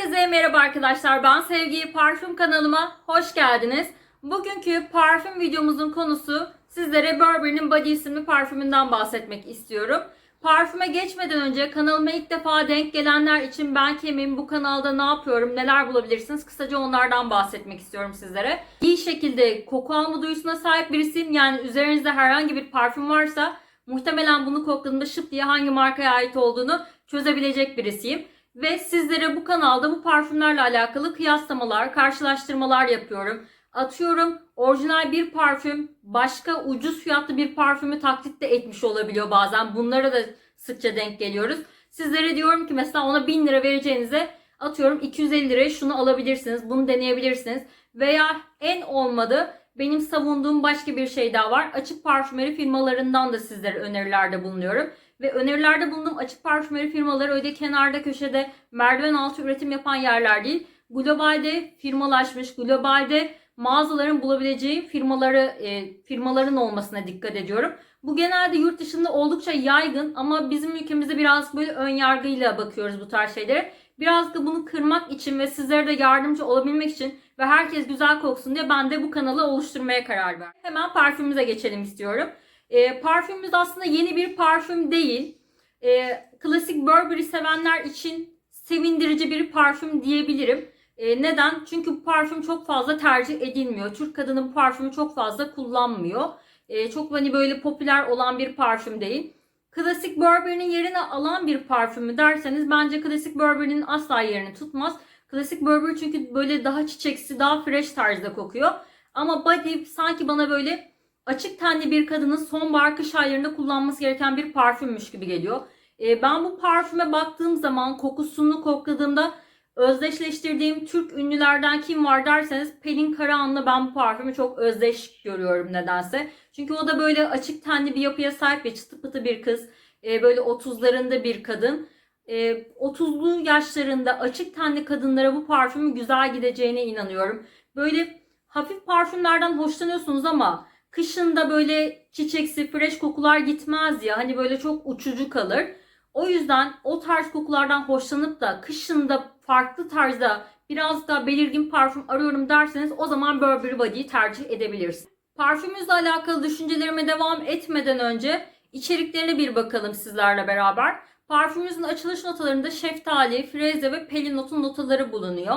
Herkese merhaba arkadaşlar. Ben Sevgi Parfüm kanalıma hoş geldiniz. Bugünkü parfüm videomuzun konusu sizlere Burberry'nin Body isimli parfümünden bahsetmek istiyorum. Parfüme geçmeden önce kanalıma ilk defa denk gelenler için ben kimim, bu kanalda ne yapıyorum, neler bulabilirsiniz kısaca onlardan bahsetmek istiyorum sizlere. İyi şekilde koku alma duyusuna sahip birisiyim. Yani üzerinizde herhangi bir parfüm varsa muhtemelen bunu kokladığımda şıp diye hangi markaya ait olduğunu çözebilecek birisiyim. Ve sizlere bu kanalda bu parfümlerle alakalı kıyaslamalar, karşılaştırmalar yapıyorum. Atıyorum orijinal bir parfüm başka ucuz fiyatlı bir parfümü taklit de etmiş olabiliyor bazen. Bunlara da sıkça denk geliyoruz. Sizlere diyorum ki mesela ona 1000 lira vereceğinize atıyorum 250 liraya şunu alabilirsiniz. Bunu deneyebilirsiniz. Veya en olmadı benim savunduğum başka bir şey daha var. Açık parfümeri firmalarından da sizlere önerilerde bulunuyorum. Ve önerilerde bulunduğum açık parfümeri firmaları öyle kenarda köşede merdiven altı üretim yapan yerler değil. Globalde firmalaşmış, globalde mağazaların bulabileceği firmaları e, firmaların olmasına dikkat ediyorum. Bu genelde yurt dışında oldukça yaygın ama bizim ülkemizde biraz böyle ön yargıyla bakıyoruz bu tarz şeylere. Biraz da bunu kırmak için ve sizlere de yardımcı olabilmek için ve herkes güzel koksun diye ben de bu kanalı oluşturmaya karar verdim. Hemen parfümümüze geçelim istiyorum. E, parfümümüz aslında yeni bir parfüm değil. E, klasik Burberry sevenler için sevindirici bir parfüm diyebilirim. E, neden? Çünkü bu parfüm çok fazla tercih edilmiyor. Türk kadını bu parfümü çok fazla kullanmıyor. E, çok hani böyle popüler olan bir parfüm değil. Klasik Burberry'nin yerini alan bir parfüm mü derseniz bence klasik Burberry'nin asla yerini tutmaz. Klasik Burberry çünkü böyle daha çiçeksi, daha fresh tarzda kokuyor. Ama Body sanki bana böyle açık tenli bir kadının sonbahar kış aylarında kullanması gereken bir parfümmüş gibi geliyor. E, ben bu parfüme baktığım zaman kokusunu kokladığımda özdeşleştirdiğim Türk ünlülerden kim var derseniz Pelin Karahan'la ben bu parfümü çok özdeş görüyorum nedense. Çünkü o da böyle açık tenli bir yapıya sahip ve çıtı pıtı bir kız. E, böyle 30'larında bir kadın. E, 30'lu yaşlarında açık tenli kadınlara bu parfümün güzel gideceğine inanıyorum. Böyle hafif parfümlerden hoşlanıyorsunuz ama kışında böyle çiçeksi, fresh kokular gitmez ya. Hani böyle çok uçucu kalır. O yüzden o tarz kokulardan hoşlanıp da kışında farklı tarzda biraz daha belirgin parfüm arıyorum derseniz o zaman Burberry Body'yi tercih edebilirsiniz. Parfümümüzle alakalı düşüncelerime devam etmeden önce içeriklerine bir bakalım sizlerle beraber. Parfümümüzün açılış notalarında şeftali, freze ve pelin notun notaları bulunuyor.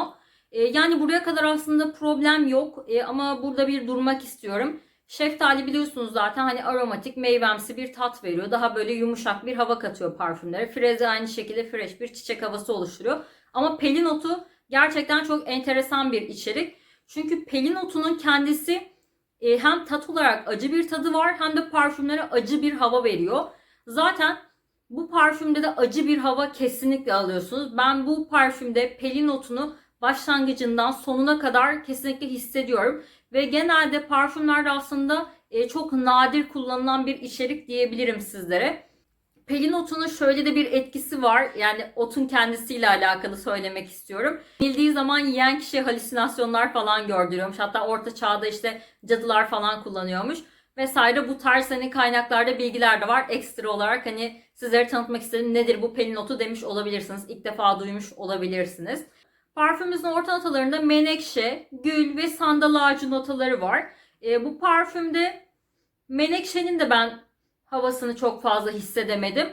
Ee, yani buraya kadar aslında problem yok Ee, ama burada bir durmak istiyorum. Şeftali biliyorsunuz zaten hani aromatik, meyvemsi bir tat veriyor. Daha böyle yumuşak bir hava katıyor parfümlere. Freze aynı şekilde fresh bir çiçek havası oluşturuyor. Ama pelin otu gerçekten çok enteresan bir içerik. Çünkü pelin otunun kendisi e, hem tat olarak acı bir tadı var hem de parfümlere acı bir hava veriyor. Zaten bu parfümde de acı bir hava kesinlikle alıyorsunuz. Ben bu parfümde pelin otunu başlangıcından sonuna kadar kesinlikle hissediyorum. Ve genelde parfümlerde aslında e, çok nadir kullanılan bir içerik diyebilirim sizlere. Pelin otunun şöyle de bir etkisi var. Yani otun kendisiyle alakalı söylemek istiyorum. Bildiği zaman yiyen kişi halüsinasyonlar falan gördürüyormuş. Hatta orta çağda işte cadılar falan kullanıyormuş. Vesaire bu tarz hani kaynaklarda bilgiler de var. Ekstra olarak hani sizlere tanıtmak istedim nedir bu pelin otu demiş olabilirsiniz. İlk defa duymuş olabilirsiniz. Parfümümüzün orta notalarında menekşe, gül ve sandal ağacı notaları var. E, bu parfümde menekşenin de ben havasını çok fazla hissedemedim.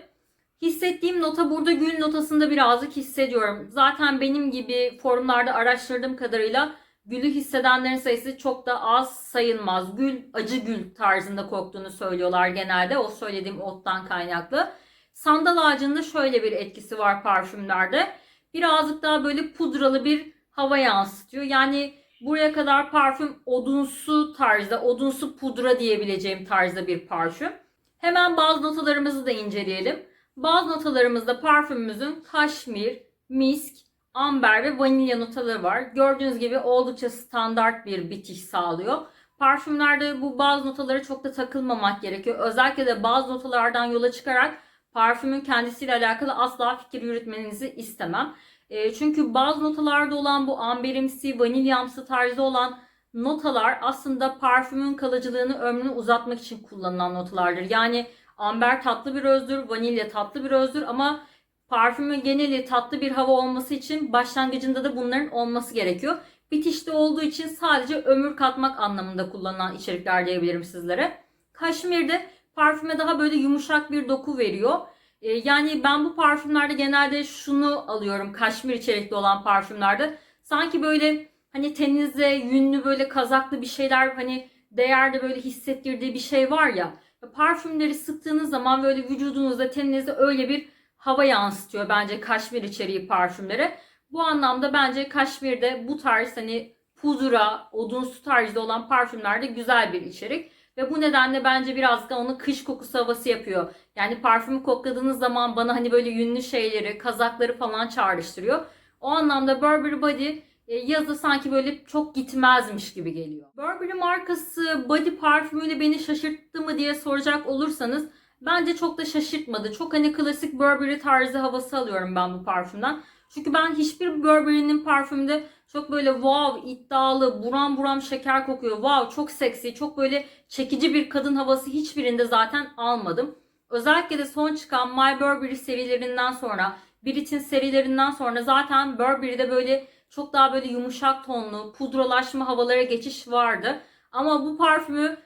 Hissettiğim nota burada gül notasında birazcık hissediyorum. Zaten benim gibi forumlarda araştırdığım kadarıyla gülü hissedenlerin sayısı çok da az sayılmaz. Gül, acı gül tarzında koktuğunu söylüyorlar genelde. O söylediğim ottan kaynaklı. Sandal ağacında şöyle bir etkisi var parfümlerde. Birazcık daha böyle pudralı bir hava yansıtıyor. Yani buraya kadar parfüm odunsu tarzda, odunsu pudra diyebileceğim tarzda bir parfüm. Hemen bazı notalarımızı da inceleyelim. Bazı notalarımızda parfümümüzün kaşmir, misk, amber ve vanilya notaları var. Gördüğünüz gibi oldukça standart bir bitiş sağlıyor. Parfümlerde bu bazı notalara çok da takılmamak gerekiyor. Özellikle de bazı notalardan yola çıkarak parfümün kendisiyle alakalı asla fikir yürütmenizi istemem. E, çünkü bazı notalarda olan bu amberimsi, vanilyamsı tarzda olan notalar aslında parfümün kalıcılığını, ömrünü uzatmak için kullanılan notalardır. Yani amber tatlı bir özdür, vanilya tatlı bir özdür ama parfümün geneli tatlı bir hava olması için başlangıcında da bunların olması gerekiyor. Bitişte olduğu için sadece ömür katmak anlamında kullanılan içerikler diyebilirim sizlere. Kaşmir'de parfüme daha böyle yumuşak bir doku veriyor. Ee, yani ben bu parfümlerde genelde şunu alıyorum kaşmir içerikli olan parfümlerde. Sanki böyle hani teninize yünlü böyle kazaklı bir şeyler hani değerde böyle hissettirdiği bir şey var ya. Parfümleri sıktığınız zaman böyle vücudunuzda teninize öyle bir hava yansıtıyor bence kaşmir içeriği parfümleri. Bu anlamda bence kaşmirde bu tarz hani pudra, odunsu tarzda olan parfümlerde güzel bir içerik. Ve bu nedenle bence biraz da onun kış kokusu havası yapıyor. Yani parfümü kokladığınız zaman bana hani böyle yünlü şeyleri, kazakları falan çağrıştırıyor. O anlamda Burberry Body e, yazı sanki böyle çok gitmezmiş gibi geliyor. Burberry markası body parfümüyle beni şaşırttı mı diye soracak olursanız bence çok da şaşırtmadı. Çok hani klasik Burberry tarzı havası alıyorum ben bu parfümden. Çünkü ben hiçbir Burberry'nin parfümünde çok böyle wow iddialı buram buram şeker kokuyor. Wow çok seksi çok böyle çekici bir kadın havası hiçbirinde zaten almadım. Özellikle de son çıkan My Burberry serilerinden sonra Brit'in serilerinden sonra zaten Burberry'de böyle çok daha böyle yumuşak tonlu pudralaşma havalara geçiş vardı. Ama bu parfümü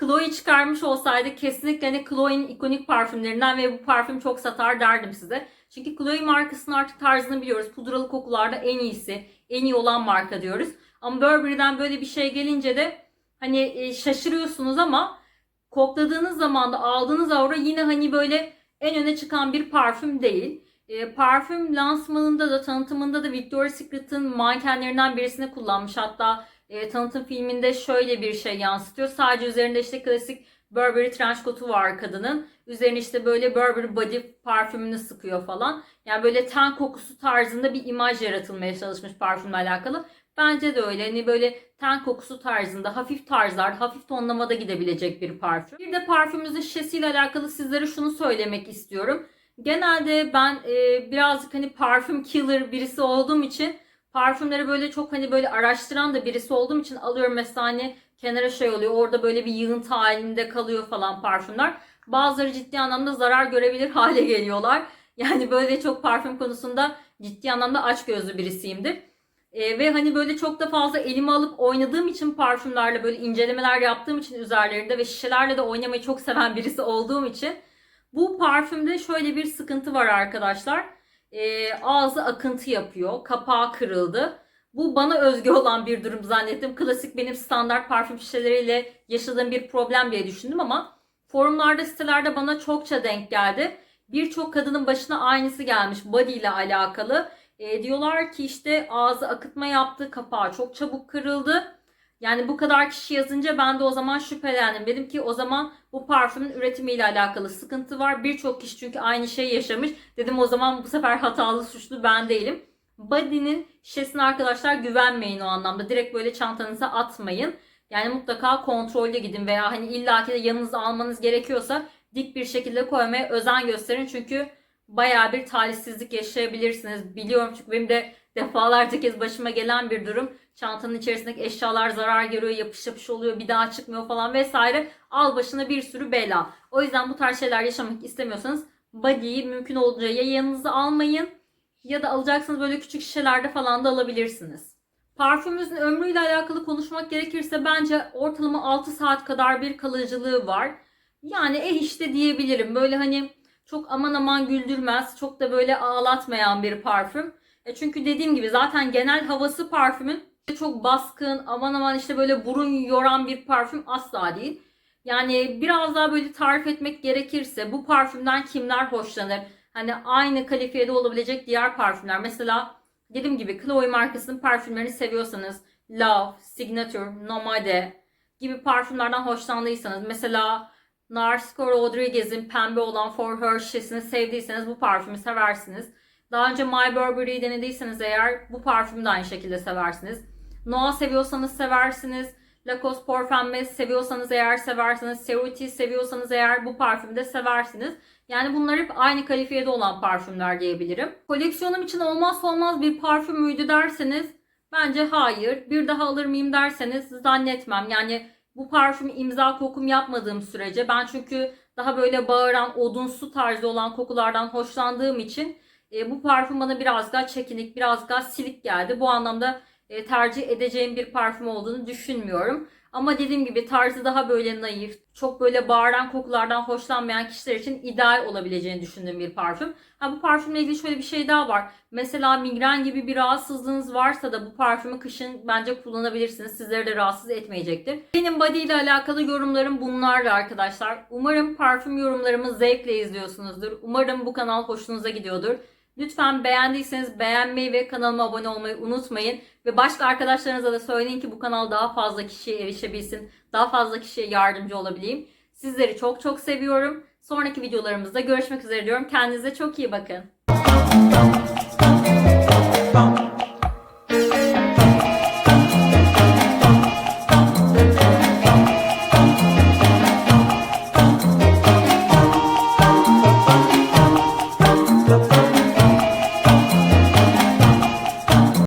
Chloe çıkarmış olsaydı kesinlikle hani Chloe'nin ikonik parfümlerinden ve bu parfüm çok satar derdim size. Çünkü Chloe markasının artık tarzını biliyoruz. Pudralı kokularda en iyisi, en iyi olan marka diyoruz. Ama Burberry'den böyle bir şey gelince de hani e, şaşırıyorsunuz ama kokladığınız zaman da aldığınız aura yine hani böyle en öne çıkan bir parfüm değil. E, parfüm lansmanında da tanıtımında da Victoria's Secret'ın mankenlerinden birisini kullanmış. Hatta e, tanıtım filminde şöyle bir şey yansıtıyor. Sadece üzerinde işte klasik Burberry trench coat'u var kadının. Üzerine işte böyle Burberry body parfümünü sıkıyor falan. Yani böyle ten kokusu tarzında bir imaj yaratılmaya çalışmış parfümle alakalı. Bence de öyle. Hani böyle ten kokusu tarzında, hafif tarzlar, hafif tonlamada gidebilecek bir parfüm. Bir de parfümümüzün şişesiyle alakalı sizlere şunu söylemek istiyorum. Genelde ben e, birazcık hani parfüm killer birisi olduğum için parfümleri böyle çok hani böyle araştıran da birisi olduğum için alıyorum mesela hani kenara şey oluyor. Orada böyle bir yığıntı halinde kalıyor falan parfümler. Bazıları ciddi anlamda zarar görebilir hale geliyorlar. Yani böyle çok parfüm konusunda ciddi anlamda aç gözlü birisiyimdir. Ee, ve hani böyle çok da fazla elime alıp oynadığım için parfümlerle böyle incelemeler yaptığım için üzerlerinde ve şişelerle de oynamayı çok seven birisi olduğum için bu parfümde şöyle bir sıkıntı var arkadaşlar. Ee, ağzı akıntı yapıyor. Kapağı kırıldı. Bu bana özgü olan bir durum zannettim. Klasik benim standart parfüm şişeleriyle yaşadığım bir problem diye düşündüm ama forumlarda sitelerde bana çokça denk geldi. Birçok kadının başına aynısı gelmiş body ile alakalı. E, diyorlar ki işte ağzı akıtma yaptı, kapağı çok çabuk kırıldı. Yani bu kadar kişi yazınca ben de o zaman şüphelendim. Dedim ki o zaman bu parfümün üretimiyle alakalı sıkıntı var. Birçok kişi çünkü aynı şeyi yaşamış. Dedim o zaman bu sefer hatalı suçlu ben değilim. Body'nin şişesine arkadaşlar güvenmeyin o anlamda. Direkt böyle çantanıza atmayın. Yani mutlaka kontrollü gidin veya hani illaki de yanınıza almanız gerekiyorsa dik bir şekilde koymaya özen gösterin. Çünkü baya bir talihsizlik yaşayabilirsiniz. Biliyorum çünkü benim de defalarca kez başıma gelen bir durum. Çantanın içerisindeki eşyalar zarar görüyor, yapış yapış oluyor, bir daha çıkmıyor falan vesaire. Al başına bir sürü bela. O yüzden bu tarz şeyler yaşamak istemiyorsanız body'yi mümkün olduğunca ya yanınıza almayın ya da alacaksanız böyle küçük şişelerde falan da alabilirsiniz. Parfümümüzün ömrüyle alakalı konuşmak gerekirse bence ortalama 6 saat kadar bir kalıcılığı var. Yani eh işte diyebilirim. Böyle hani çok aman aman güldürmez, çok da böyle ağlatmayan bir parfüm. E çünkü dediğim gibi zaten genel havası parfümün çok baskın, aman aman işte böyle burun yoran bir parfüm asla değil. Yani biraz daha böyle tarif etmek gerekirse bu parfümden kimler hoşlanır? Hani aynı kalifiyede olabilecek diğer parfümler. Mesela dediğim gibi Chloe markasının parfümlerini seviyorsanız Love, Signature, Nomade gibi parfümlerden hoşlandıysanız mesela Narciso Rodriguez'in pembe olan For Her şişesini sevdiyseniz bu parfümü seversiniz. Daha önce My Burberry'i denediyseniz eğer bu parfümü de aynı şekilde seversiniz. Noa seviyorsanız seversiniz. Lacoste Parfum seviyorsanız eğer seversiniz. Ceruti seviyorsanız eğer bu parfümü de seversiniz. Yani bunlar hep aynı kalifiyede olan parfümler diyebilirim. Koleksiyonum için olmazsa olmaz bir parfüm müydü derseniz bence hayır. Bir daha alır mıyım derseniz zannetmem. Yani bu parfüm imza kokum yapmadığım sürece ben çünkü daha böyle bağıran odunsu tarzı olan kokulardan hoşlandığım için e, bu parfüm bana biraz daha çekinik, biraz daha silik geldi. Bu anlamda e, tercih edeceğim bir parfüm olduğunu düşünmüyorum. Ama dediğim gibi tarzı daha böyle naif, çok böyle bağıran kokulardan hoşlanmayan kişiler için ideal olabileceğini düşündüğüm bir parfüm. Ha bu parfümle ilgili şöyle bir şey daha var. Mesela migren gibi bir rahatsızlığınız varsa da bu parfümü kışın bence kullanabilirsiniz. Sizleri de rahatsız etmeyecektir. Benim body ile alakalı yorumlarım bunlardı arkadaşlar. Umarım parfüm yorumlarımı zevkle izliyorsunuzdur. Umarım bu kanal hoşunuza gidiyordur. Lütfen beğendiyseniz beğenmeyi ve kanalıma abone olmayı unutmayın. Ve başka arkadaşlarınıza da söyleyin ki bu kanal daha fazla kişiye erişebilsin. Daha fazla kişiye yardımcı olabileyim. Sizleri çok çok seviyorum. Sonraki videolarımızda görüşmek üzere diyorum. Kendinize çok iyi bakın.